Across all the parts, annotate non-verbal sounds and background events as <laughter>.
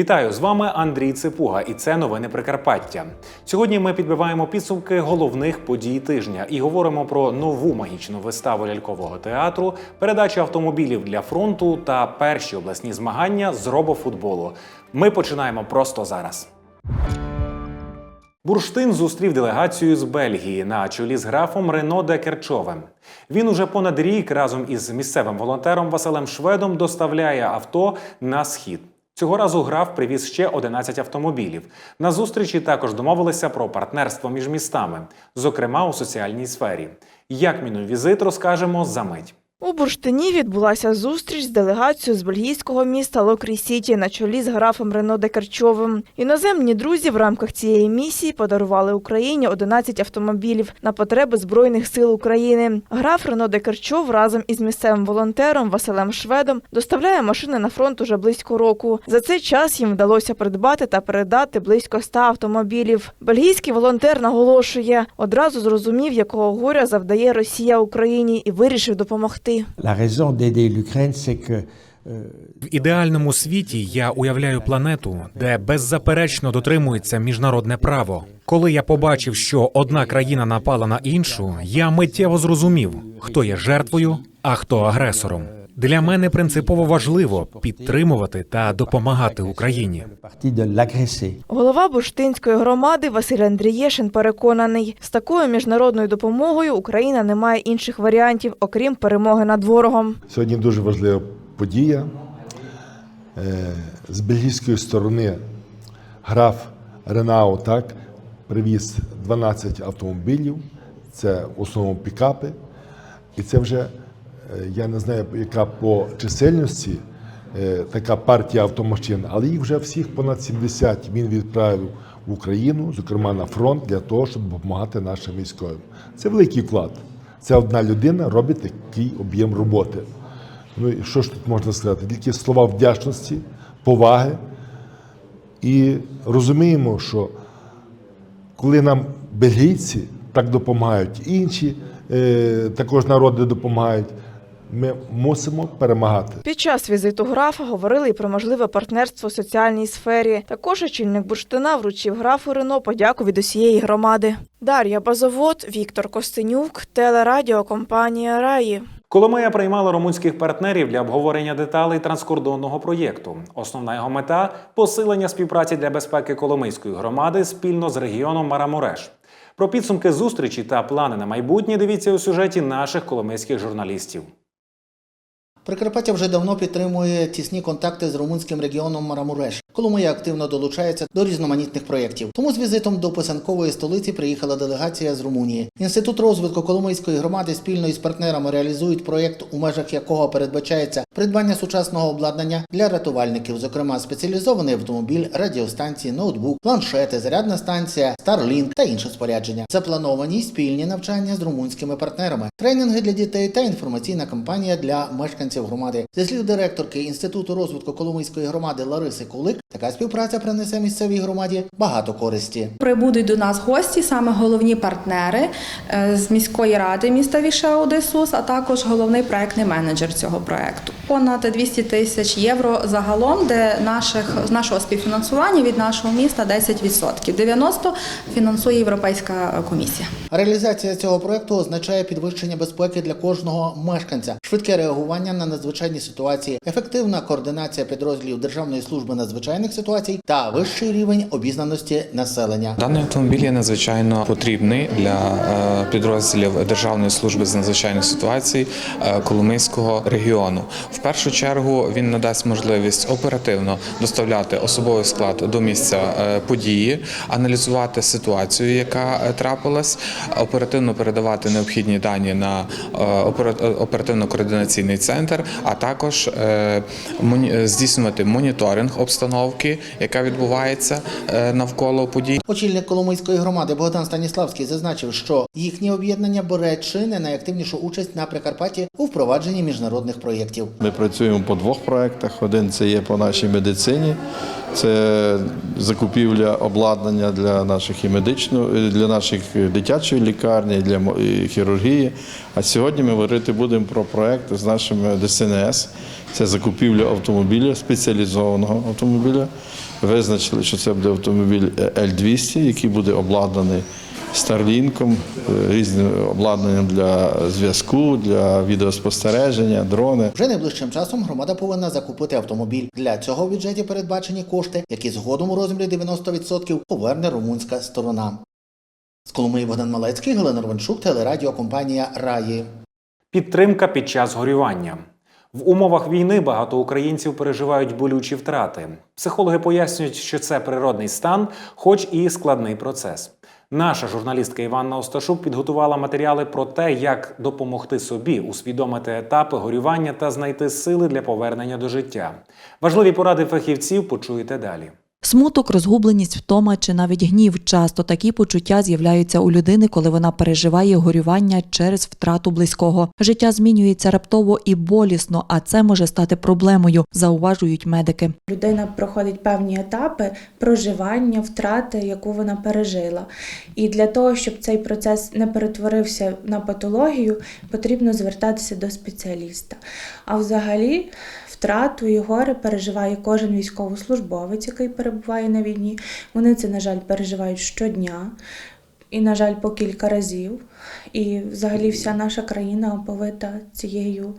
Вітаю з вами Андрій Ципуга, і це новини Прикарпаття. Сьогодні ми підбиваємо підсумки головних подій тижня і говоримо про нову магічну виставу лялькового театру, передачу автомобілів для фронту та перші обласні змагання з робофутболу. Ми починаємо просто зараз. Бурштин зустрів делегацію з Бельгії на чолі з графом Рено де Керчовим. Він уже понад рік разом із місцевим волонтером Василем Шведом доставляє авто на схід. Цього разу граф привіз ще 11 автомобілів. На зустрічі також домовилися про партнерство між містами, зокрема у соціальній сфері. Як мінув візит, розкажемо за мить. У Бурштині відбулася зустріч з делегацією з бельгійського міста Локрі-Сіті на чолі з графом Рено Декарчовим. Іноземні друзі в рамках цієї місії подарували Україні 11 автомобілів на потреби Збройних сил України. Граф Рено Декарчов разом із місцевим волонтером Василем Шведом доставляє машини на фронт уже близько року. За цей час їм вдалося придбати та передати близько 100 автомобілів. Бельгійський волонтер наголошує, одразу зрозумів, якого горя завдає Росія Україні, і вирішив допомогти. La raison d'aider l'Ukraine, c'est que euh, В ідеальному світі я уявляю планету, де беззаперечно дотримується міжнародне право. Коли я побачив, що одна країна напала на іншу, я миттєво зрозумів, хто є жертвою, а хто агресором. Для мене принципово важливо підтримувати та допомагати Україні. Голова бурштинської громади Василь Андрієшин переконаний, з такою міжнародною допомогою Україна не має інших варіантів, окрім перемоги над ворогом. Сьогодні дуже важлива подія. Е, З бельгійської сторони граф Ренау так, привіз 12 автомобілів, це в основному пікапи. І це вже, я не знаю, яка по чисельності е, така партія автомашин, але їх вже всіх понад 70 він відправив в Україну, зокрема на фронт, для того, щоб допомагати нашим військовим. Це великий вклад. Це одна людина робить такий об'єм роботи. Ну і що ж тут можна сказати? Тільки слова вдячності, поваги. І розуміємо, що коли нам бельгійці так допомагають, інші е, також народи допомагають, ми мусимо перемагати. Під час візиту графа говорили і про можливе партнерство в соціальній сфері. Також очільник бурштина вручив графу Рено подяку від усієї громади. Дар'я Базовод, Віктор Костенюк, телерадіокомпанія Раї. Коломия приймала румунських партнерів для обговорення деталей транскордонного проєкту. Основна його мета посилення співпраці для безпеки Коломийської громади спільно з регіоном Марамуреш. Про підсумки зустрічі та плани на майбутнє дивіться у сюжеті наших коломийських журналістів. Прикарпаття вже давно підтримує тісні контакти з румунським регіоном Марамуреш. Коломия активно долучається до різноманітних проєктів. Тому з візитом до писанкової столиці приїхала делегація з Румунії. Інститут розвитку Коломийської громади спільно із партнерами реалізують проєкт, у межах якого передбачається придбання сучасного обладнання для рятувальників, зокрема спеціалізований автомобіль, радіостанції, ноутбук, планшети, зарядна станція, Starlink та інше спорядження. Заплановані спільні навчання з румунськими партнерами, тренінги для дітей та інформаційна кампанія для мешканців громади. Зі слів директорки Інституту розвитку Коломийської громади Лариси Кулик, така співпраця принесе місцевій громаді багато користі. Прибудуть до нас гості, саме головні партнери е, з міської ради міста Вішеуди СУС, а також головний проектний менеджер цього проекту. Понад 200 тисяч євро загалом, де наших нашого співфінансування від нашого міста 10%. 90% фінансує Європейська комісія. Реалізація цього проекту означає підвищення безпеки для кожного мешканця, швидке реагування на надзвичайні ситуації, ефективна координація підрозділів Державної служби надзвичайних ситуацій та вищий рівень обізнаності населення. Даний автомобіль є надзвичайно потрібний для е, підрозділів Державної служби з надзвичайних ситуацій е, Коломийського регіону. В першу чергу він надасть можливість оперативно доставляти особовий склад до місця е, події, аналізувати ситуацію, яка трапилась, оперативно передавати необхідні дані на оперативно-координаційний центр, а також здійснювати моніторинг обстановки, яка відбувається е, навколо подій. Очільник Коломийської громади Богдан Станіславський зазначив, що їхнє об'єднання бере чи не найактивнішу участь на Прикарпатті у впровадженні міжнародних проєктів. Ми працюємо по двох проєктах. Один це є по нашій медицині, це закупівля обладнання для наших і медичного, для наших дитячої лікарні, для хірургії. А сьогодні ми говорити будемо про проект з нашими ДСНС. Це закупівля автомобіля, спеціалізованого автомобіля визначили, що це буде автомобіль L200, який буде обладнаний Старлінком, е, різним обладнанням для зв'язку, для відеоспостереження, дрони. Вже найближчим часом громада повинна закупити автомобіль. Для цього в бюджеті передбачені кошти, які згодом у розмірі 90% поверне румунська сторона. З Коломиї Богдан Малецький, Галина Рванчук, телерадіокомпанія Раї. Підтримка під час горювання. В умовах війни багато українців переживають болючі втрати. Психологи пояснюють, що це природний стан, хоч і складний процес. Наша журналістка Іванна Осташук підготувала матеріали про те, як допомогти собі усвідомити етапи горювання та знайти сили для повернення до життя. Важливі поради фахівців почуєте далі. Смуток, розгубленість, втома чи навіть гнів часто такі почуття з'являються у людини, коли вона переживає горювання через втрату близького. Життя змінюється раптово і болісно, а це може стати проблемою, зауважують медики. Людина проходить певні етапи проживання, втрати, яку вона пережила. І для того, щоб цей процес не перетворився на патологію, потрібно звертатися до спеціаліста. А взагалі, втрату і горе переживає кожен військовослужбовець, який перебуває на війні. Вони це, на жаль, переживають щодня. І, на жаль, по кілька разів. І взагалі вся наша країна оповита цією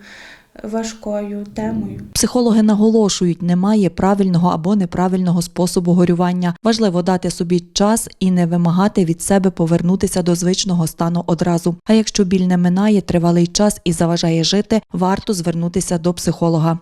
важкою темою. Психологи наголошують, немає правильного або неправильного способу горювання. Важливо дати собі час і не вимагати від себе повернутися до звичного стану одразу. А якщо біль не минає тривалий час і заважає жити, варто звернутися до психолога.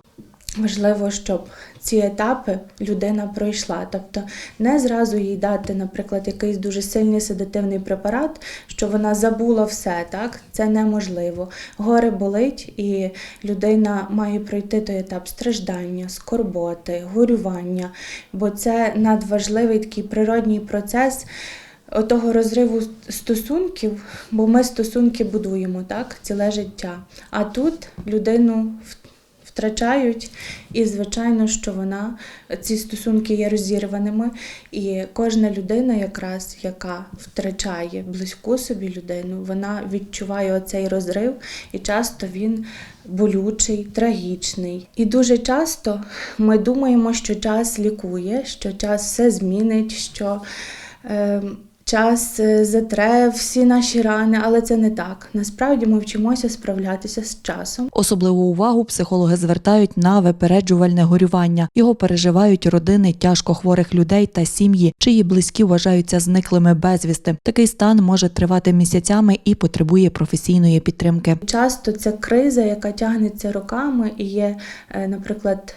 Важливо, щоб ці етапи людина пройшла. Тобто не зразу їй дати, наприклад, якийсь дуже сильний седативний препарат, що вона забула все, так? Це неможливо. Горе болить, і людина має пройти той етап страждання, скорботи, горювання, бо це надважливий такий природній процес. Отого розриву стосунків, бо ми стосунки будуємо так, ціле життя. А тут людину втрачають, і звичайно, що вона ці стосунки є розірваними. І кожна людина, якраз яка втрачає близьку собі людину, вона відчуває оцей розрив, і часто він болючий, трагічний. І дуже часто ми думаємо, що час лікує, що час все змінить, що. Е, Час е, затре всі наші рани, але це не так. Насправді ми вчимося справлятися з часом. Особливу увагу психологи звертають на випереджувальне горювання. Його переживають родини тяжко хворих людей та сім'ї, чиї близькі вважаються зниклими безвісти. Такий стан може тривати місяцями і потребує професійної підтримки. Часто це криза, яка тягнеться роками і є, е, наприклад,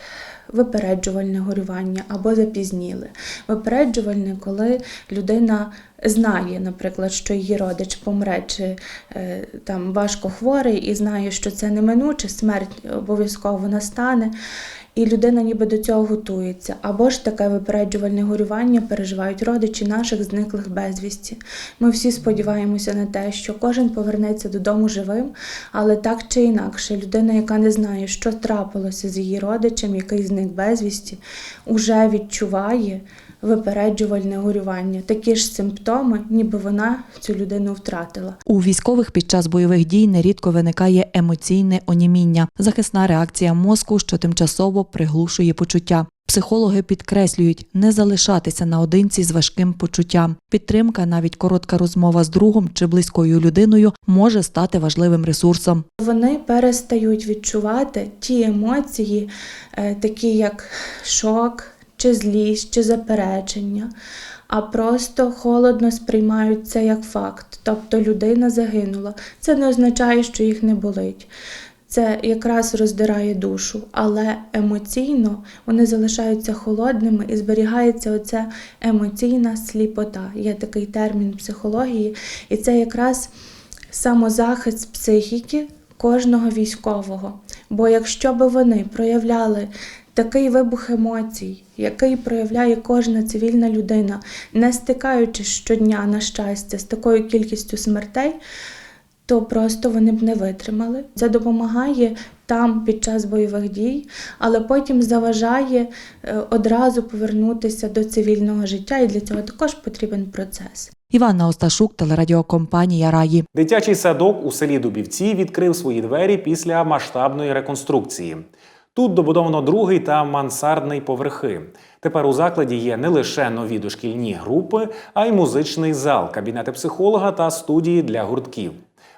випереджувальне горювання або запізніле. Випереджувальне, коли людина знає, наприклад, що її родич помре чи е, там важко хворий, і знає, що це неминуче, смерть обов'язково настане. І людина ніби до цього готується. Або ж таке випереджувальне горювання переживають родичі наших зниклих безвісті. Ми всі сподіваємося на те, що кожен повернеться додому живим, але так чи інакше, людина, яка не знає, що трапилося з її родичем, який зник безвісті, уже відчуває випереджувальне горювання, такі ж симптоми, ніби вона цю людину втратила. У військових під час бойових дій нерідко виникає емоційне оніміння, захисна реакція мозку, що тимчасово приглушує почуття. Психологи підкреслюють не залишатися наодинці з важким почуттям. Підтримка, навіть коротка розмова з другом чи близькою людиною, може стати важливим ресурсом. Вони перестають відчувати ті емоції, е, такі як шок, чи злість, чи заперечення, а просто холодно сприймають це як факт. Тобто людина загинула. Це не означає, що їх не болить. Це якраз роздирає душу, але емоційно вони залишаються холодними і зберігається оця емоційна сліпота. Є такий термін психології, і це якраз самозахист психіки кожного військового. Бо якщо би вони проявляли такий вибух емоцій, який проявляє кожна цивільна людина, не стикаючись щодня, на щастя, з такою кількістю смертей, то просто вони б не витримали. Це допомагає там під час бойових дій, але потім заважає е, одразу повернутися до цивільного життя, і для цього також потрібен процес. Іванна Осташук, телерадіокомпанія Раї. Дитячий садок у селі Дубівці відкрив свої двері після масштабної реконструкції. Тут добудовано другий та мансардний поверхи. Тепер у закладі є не лише нові дошкільні групи, а й музичний зал, кабінети психолога та студії для гуртків.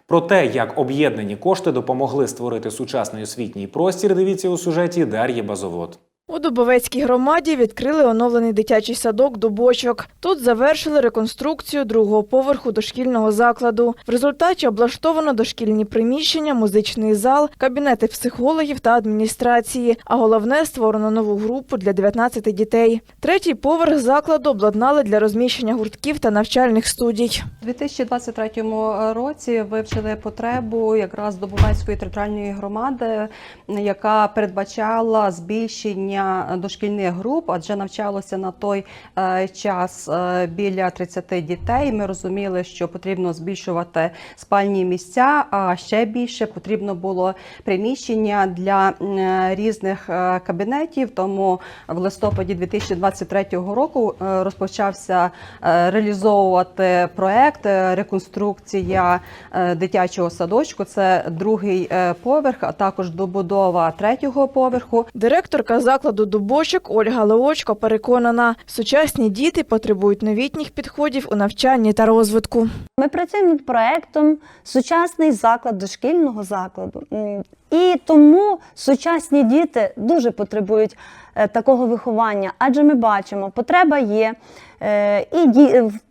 Про те, як об'єднані кошти допомогли створити сучасний освітній простір, дивіться у сюжеті Дар'ї Базовод. У Дубовецькій громаді відкрили оновлений дитячий садок «Дубочок». Тут завершили реконструкцію другого поверху дошкільного закладу. В результаті облаштовано дошкільні приміщення, музичний зал, кабінети психологів та адміністрації. А головне створено нову групу для 19 дітей. Третій поверх закладу обладнали для розміщення гуртків та навчальних студій. У 2023 році вивчили потребу якраз Добовецької територіальної громади, яка передбачала збільшення дошкільних груп, адже навчалося на той е, час е, біля 30 дітей. Ми розуміли, що потрібно збільшувати спальні місця, а ще більше потрібно було приміщення для е, різних кабінетів. Тому в листопаді 2023 року розпочався реалізовувати проект реконструкція дитячого садочку. Це другий поверх, а також добудова третього поверху. Директорка закладу «Дубочок» Ольга Леочко переконана, сучасні діти потребують новітніх підходів у навчанні та розвитку. Ми працюємо над проектом Сучасний заклад дошкільного закладу. І тому сучасні діти дуже потребують е, такого виховання, адже ми бачимо, потреба є. Е, І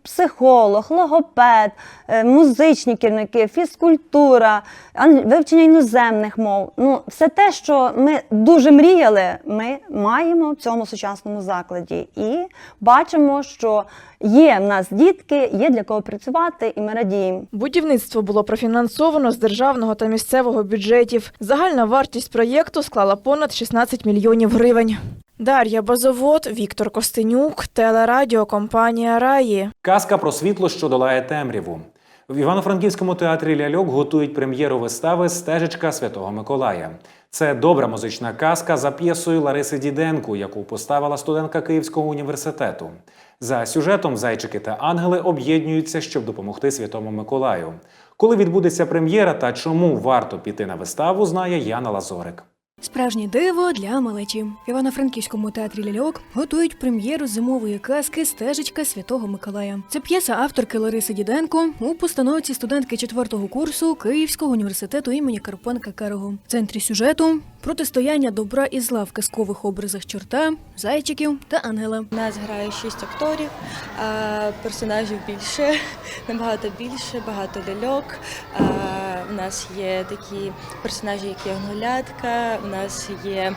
психолог, логопед, е, музичні керівники, фізкультура, вивчення іноземних мов. Ну, все те, що ми дуже мріяли, ми маємо в цьому сучасному закладі. І бачимо, що є в нас дітки, є для кого працювати, і ми радіємо. Будівництво було профінансовано з державного та місцевого бюджетів. Загальна вартість проєкту склала понад 16 мільйонів гривень. Дар'я Базовод, Віктор Костенюк, телерадіокомпанія Раї. Казка про світло, що долає темряву. В Івано-Франківському театрі ляльок готують прем'єру вистави Стежечка Святого Миколая. Це добра музична казка за п'єсою Лариси Діденку, яку поставила студентка Київського університету. За сюжетом зайчики та ангели об'єднуються, щоб допомогти Святому Миколаю. Коли відбудеться прем'єра та чому варто піти на виставу, знає Яна Лазорик. Справжнє диво для малечі. В Івано-Франківському театрі ляльок готують прем'єру зимової казки Стежечка Святого Миколая. Це п'єса авторки Лариси Діденко у постановці студентки 4-го курсу Київського університету імені Карпенка Карого. В центрі сюжету протистояння добра і зла в казкових образах чорта, зайчиків та ангела. Нас грає шість акторів, персонажів більше, <laughs> набагато більше, багато ляльок. У нас є такі персонажі, як Янголятка, у нас є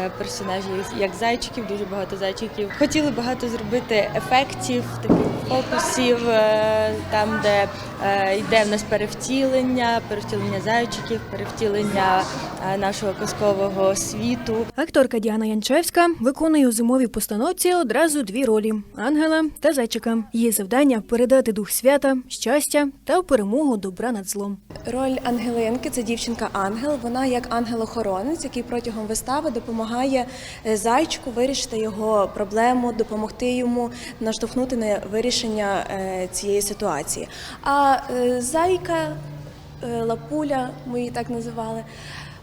е, персонажі як зайчиків, дуже багато зайчиків. Хотіли багато зробити ефектів, таких фокусів, е, там, де е, йде в нас перевтілення, перевтілення зайчиків, перевтілення нашого казкового світу. Акторка Діана Янчевська виконує у зимовій постановці одразу дві ролі ангела та зайчика. Її завдання передати дух свята, щастя та перемогу добра над злом. Роль Ангелинки це дівчинка-ангел. Вона як ангел-охоронець, який протягом вистави допомагає е, зайчику вирішити його проблему, допомогти йому наштовхнути на вирішення е, цієї ситуації. А е, зайка, лапуля, ми її так називали,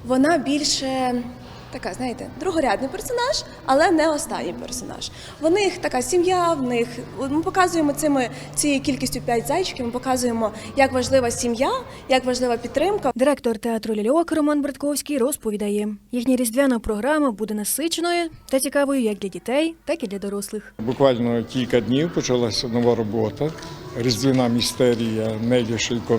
вона більше. Така, знаєте, другорядний персонаж, але не останній персонаж. В них така сім'я, в них ми показуємо цими цією кількістю п'ять зайчиків. Ми показуємо, як важлива сім'я, як важлива підтримка. Директор театру ляльок Роман Братковський розповідає, їхня різдвяна програма буде насиченою та цікавою як для дітей, так і для дорослих. Буквально кілька днів почалася нова робота. Різдвяна містерія Нелі Шилько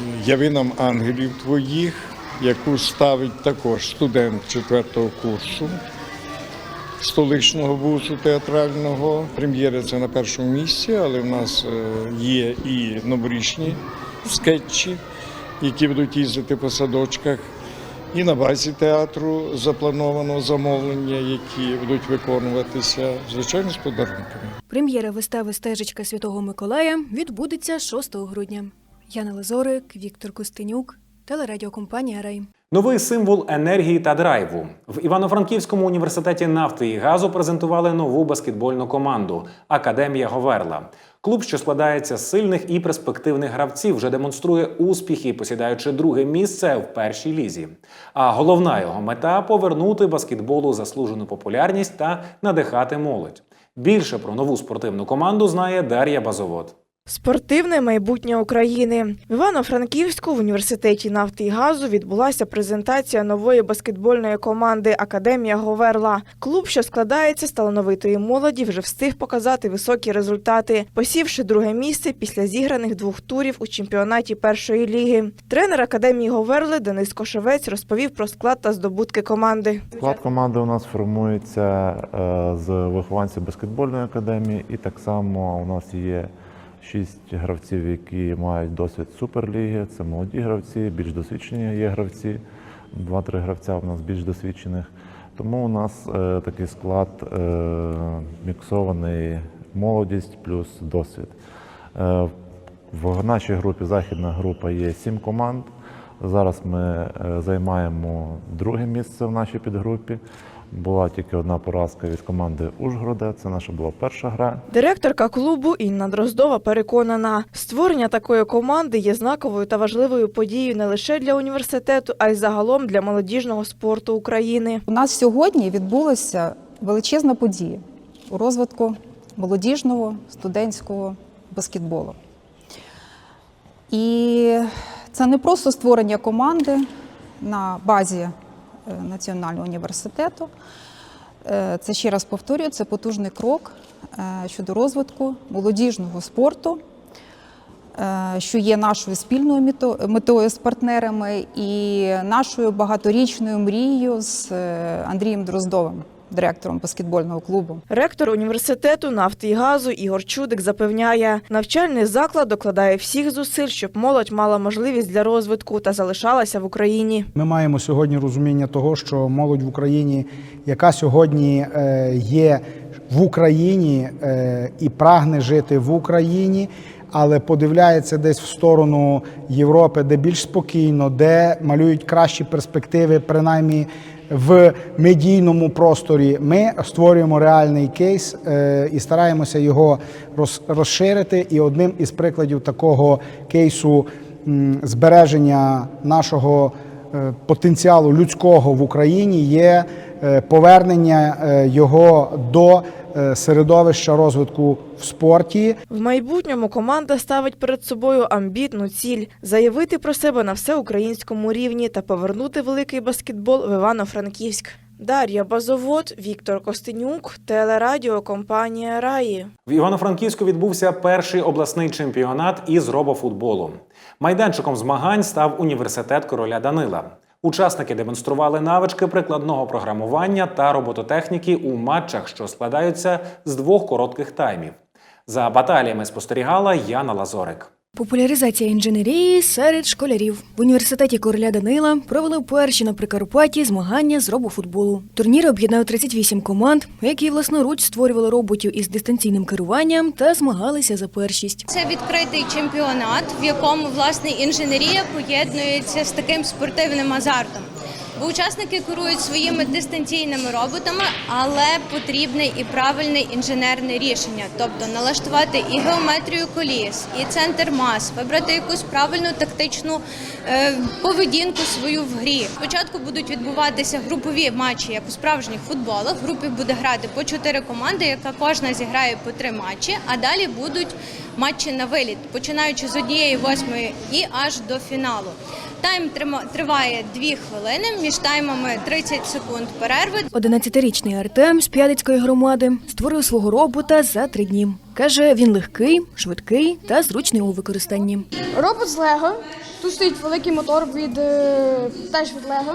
Медведєвої. Яви нам ангелів твоїх, яку ставить також студент четвертого курсу столичного вузу театрального. Прем'єра це на першому місці, але в нас е, є і новорічні скетчі, які будуть їздити по садочках. І на базі театру заплановано замовлення, які будуть виконуватися, звичайно, з подарунками. Прем'єра вистави Стежечка Святого Миколая відбудеться 6 грудня. Яна Лазорик, Віктор Костенюк, телерадіокомпанія Рай. Новий символ енергії та драйву в Івано-Франківському університеті нафти і газу презентували нову баскетбольну команду Академія Говерла. Клуб, що складається з сильних і перспективних гравців, вже демонструє успіхи, посідаючи друге місце в першій лізі. А головна його мета повернути баскетболу заслужену популярність та надихати молодь. Більше про нову спортивну команду знає Дар'я Базовод. Спортивне майбутнє України в Івано-Франківську в університеті нафти і газу відбулася презентація нової баскетбольної команди Академія Говерла. Клуб, що складається з талановитої молоді, вже встиг показати високі результати, посівши друге місце після зіграних двох турів у чемпіонаті першої ліги. Тренер академії Говерли Денис Кошовець розповів про склад та здобутки команди. Склад команди у нас формується е, з вихованців баскетбольної академії, і так само у нас є шість гравців, які мають досвід суперліги. Це молоді гравці, більш досвідчені є гравці. Два-три гравця у нас більш досвідчених. Тому у нас е, такий склад е, міксований молодість плюс досвід. Е, в нашій групі західна група є сім команд. Зараз ми е, займаємо друге місце в нашій підгрупі. Була тільки одна поразка від команди Ужгорода. Це наша була перша гра. Директорка клубу Інна Дроздова переконана, створення такої команди є знаковою та важливою подією не лише для університету, а й загалом для молодіжного спорту України. У нас сьогодні відбулася величезна подія у розвитку молодіжного студентського баскетболу. І це не просто створення команди на базі Національного університету. Е, Це ще раз повторюю, це потужний крок е, щодо розвитку молодіжного спорту, е, що є нашою спільною метою з партнерами і нашою багаторічною мрією з е, Андрієм Дроздовим, директором баскетбольного клубу. Ректор університету нафти і газу Ігор Чудик запевняє, навчальний заклад докладає всіх зусиль, щоб молодь мала можливість для розвитку та залишалася в Україні. Ми маємо сьогодні розуміння того, що молодь в Україні, яка сьогодні е, є в Україні е, і прагне жити в Україні, але подивляється десь в сторону Європи, де більш спокійно, де малюють кращі перспективи, принаймні в медійному просторі. Ми створюємо реальний кейс е, і стараємося його розширити. І одним із прикладів такого кейсу збереження нашого е, потенціалу людського в Україні є повернення е, його до е, середовища розвитку в спорті. В майбутньому команда ставить перед собою амбітну ціль заявити про себе на всеукраїнському рівні та повернути великий баскетбол в Івано-Франківськ. Дар'я Базовод, Віктор Костенюк, телерадіокомпанія Раї. В Івано-Франківську відбувся перший обласний чемпіонат із робофутболу. Майданчиком змагань став університет короля Данила. Учасники демонстрували навички прикладного програмування та робототехніки у матчах, що складаються з двох коротких таймів. За баталіями спостерігала Яна Лазорик. Популяризація інженерії серед школярів в університеті короля Данила провели перші на Прикарпатті змагання з робофутболу. Турнір об'єднав 38 команд, які власноруч створювали роботів із дистанційним керуванням та змагалися за першість. Це відкритий чемпіонат, в якому власне інженерія поєднується з таким спортивним азартом. Бо учасники керують своїми дистанційними роботами, але потрібне і правильне інженерне рішення, тобто налаштувати і геометрію коліс, і центр мас, вибрати якусь правильну тактичну е, поведінку свою в грі. Спочатку будуть відбуватися групові матчі, як у справжніх футболах. В групі буде грати по чотири команди, яка кожна зіграє по три матчі, а далі будуть матчі на виліт, починаючи з однієї восьмої і аж до фіналу. Тайм трима- триває 2 хвилини, між таймами 30 секунд перерви. 11-річний Артем з П'ядицької громади створив свого робота за три дні. Каже, він легкий, швидкий та зручний у використанні. Робот з Лего. Тут стоїть великий мотор від е, теж від Лего.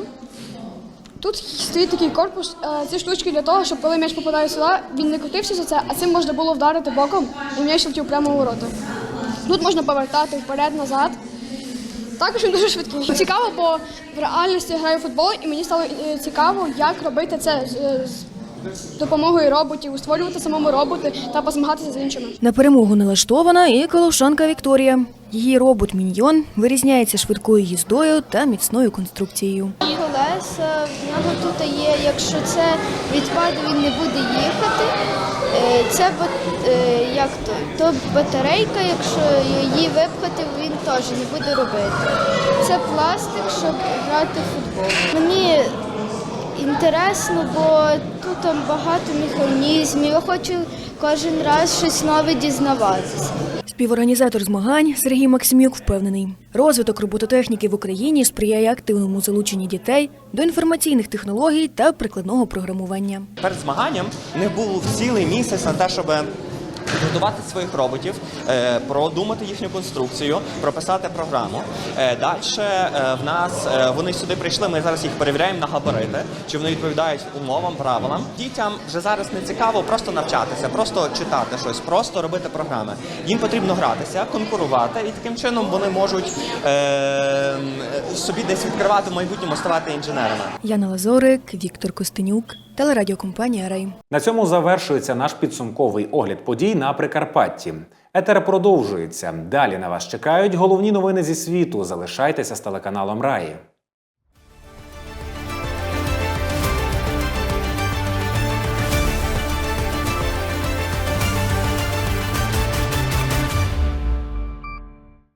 Тут стоїть такий корпус. е, Ці штучки для того, щоб коли м'яч попадає сюди, він не крутився за це, а цим можна було вдарити боком і м'яч летів прямо у ворота. Тут можна повертати вперед-назад. Також він дуже швидкий. Цікаво, бо в реальності я граю в футбол, і мені стало е, цікаво, як робити це з, е, з допомогою роботів, створювати самому роботи та позмагатися з іншими. На перемогу налаштована і колошанка Вікторія. Її робот Міньйон вирізняється швидкою їздою та міцною конструкцією. Колеса в нього тут є, якщо це відпаде, він не буде їхати. Е, Це е, як то? То батарейка, якщо її випхати, він теж не буде робити. Це пластик, щоб грати в футбол. Мені інтересно, бо тут там багато механізмів. Я хочу кожен раз щось нове дізнаватися. Співорганізатор змагань Сергій Максимюк впевнений, розвиток робототехніки в Україні сприяє активному залученню дітей до інформаційних технологій та прикладного програмування. Перед змаганням не був цілий місяць на те, щоб підготувати своїх роботів, е, продумати їхню конструкцію, прописати програму. Далі в нас е, вони сюди прийшли. Ми зараз їх перевіряємо на габарити, чи вони відповідають умовам, правилам. Дітям вже зараз не цікаво просто навчатися, просто читати щось, просто робити програми. Їм потрібно гратися, конкурувати, і таким чином вони можуть е, собі десь відкривати в майбутньому, ставати інженерами. Яна Лазорик, Віктор Костенюк, телерадіокомпанія Рей. На цьому завершується наш підсумковий огляд подій на Прикарпатті. Етер продовжується. Далі на вас чекають головні новини зі світу. Залишайтеся з телеканалом Раї.